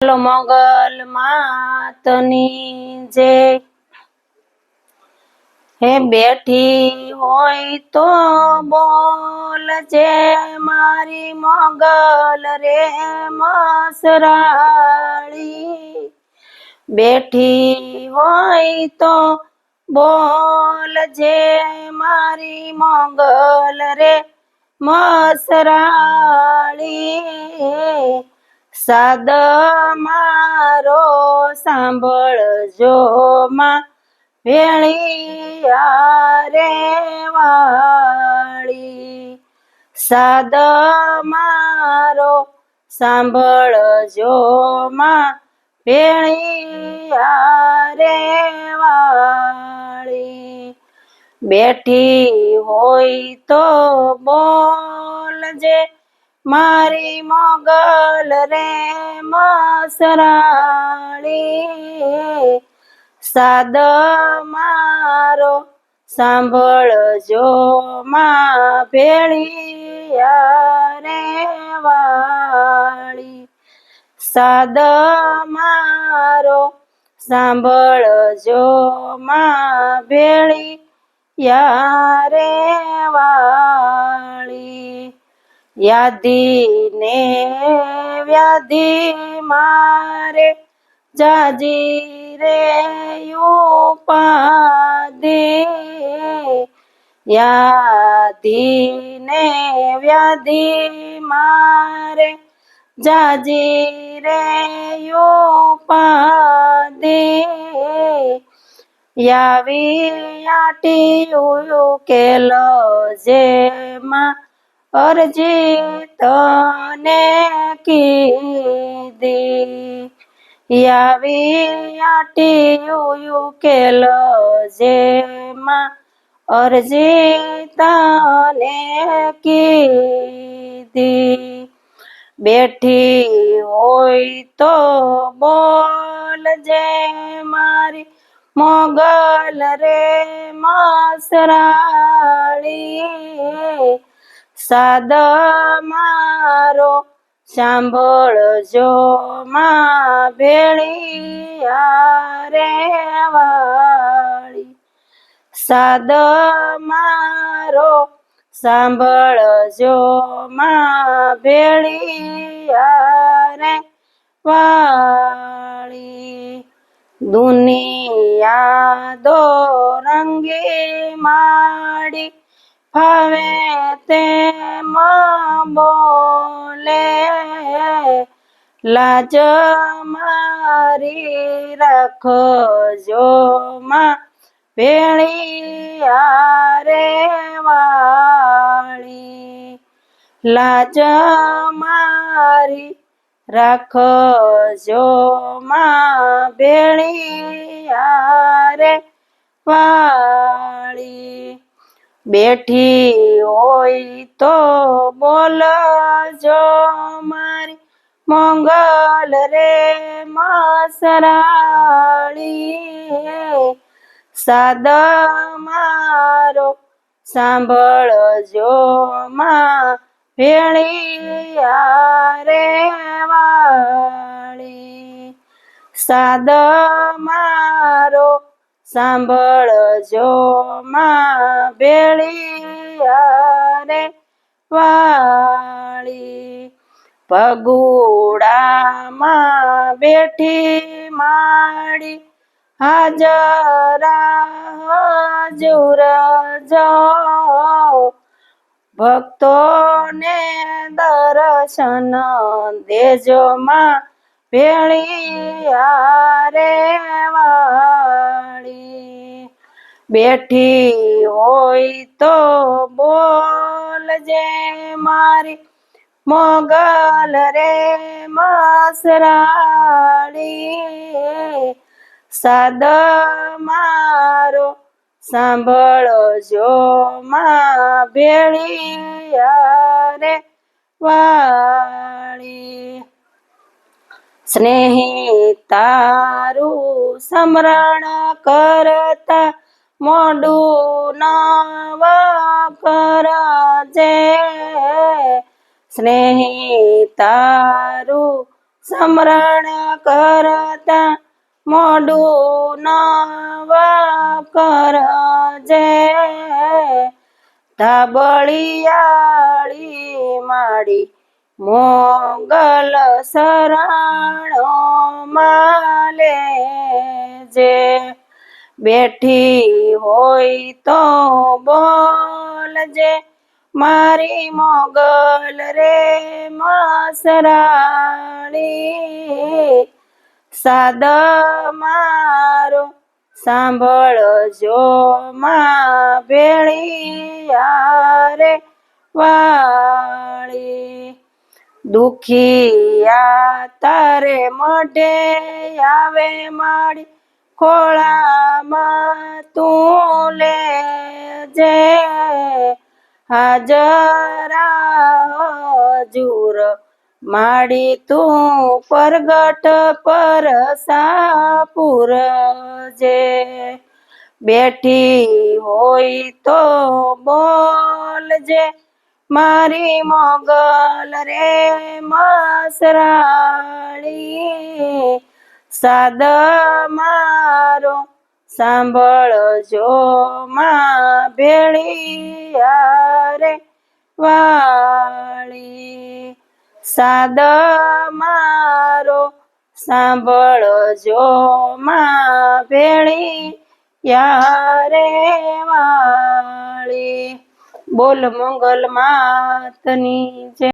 બોલો મોગલ માતની જે હે બેઠી હોય તો બોલજે મારી મોગલ રે મસરાળી. બેઠી હોય તો બોલજે મારી મોગલ રે મસરાળી. સાદ મારો સાંભળજો માં. ભેળિયા રે વાળી. સાદ મારો સાંભળજો માં. ભેળિયા રે વાળી. બેઠી હોય તો બોલજે. મારી મોગલ રે મસરાળી, સાદ મારો સાંભળજો માં ભેળિયા રે વાળી. સાદ મારો સાંભળજો માં ભેળી યારે વાળી. યાદી વ્યાધી મારે જાજી રે ઉપાદે યાદી ને વ્યાધિ મારે જાજી રે ઉપાદે યાવી આટી ઉકેલ જેમાં અરજી તને કીધી યાવી આટી કેલ જેમાં અરજી તને કીધી, બેઠી હોય તો બોલ જે મારી મોગલ રે મસરાળી. સાદ મારો, સાંભળજો માં ભેળિયા રે વાળી. સાદ મારો, સાંભળજો માં ભેળિયા રે વાળી. દુનિયા દો રંગી માડી હવે તે બોલે, લાજ મારી રાખજો માં. વેણી આરે વાળી, લાજ મારી રાખજો માં. ભેણી રે વાળી બેઠી હોય તો બોલજો મારી મંગલ રે મસરાળી સાદ મારો સાંભળજો માં ભેળિયા રે વાળી. સાદ મારો સાંભળજો માં ભેળિયા વાળી પગુડામાં બેઠી માડી હાજરા હજુર જો ભક્તોને દર્શન દેજો માં ભેળિયા રે વાળી બેઠી હોય તો બોલજે મારી મોગલ રે મસરાળી સાદ મારો સાંભળજો માં ભેળી વાળી. સ્નેહી તારું સ્મરણ કરતા મોડું નવ કરજે સ્નેહી તારું સ્મરણ કરતા મોડું નવા કરજે ધાબળિયાળી માડી મોગલ શરણો માલે જે બેઠી હોય તો બોલજે મારી મોગલ રે મસરાળી સાદ મારો સાંભળજો માં ભેળિયા રે વાળી. દુખિયા તારે મઢે આવે માડી ખોળામાં તું લેજે. હાજરા હજુર માડી તું પરગટ પર સાપુર જે. બેઠી હોય તો બોલજે મારી મોગલ રે મસરાળી. સાદ મારો, સાંભળજો માં ભેળિયા રે વાળી. સાદ મારો, સાંભળજો માં ભેળી યારે વાળી. બોલ મંગલ માતની જય.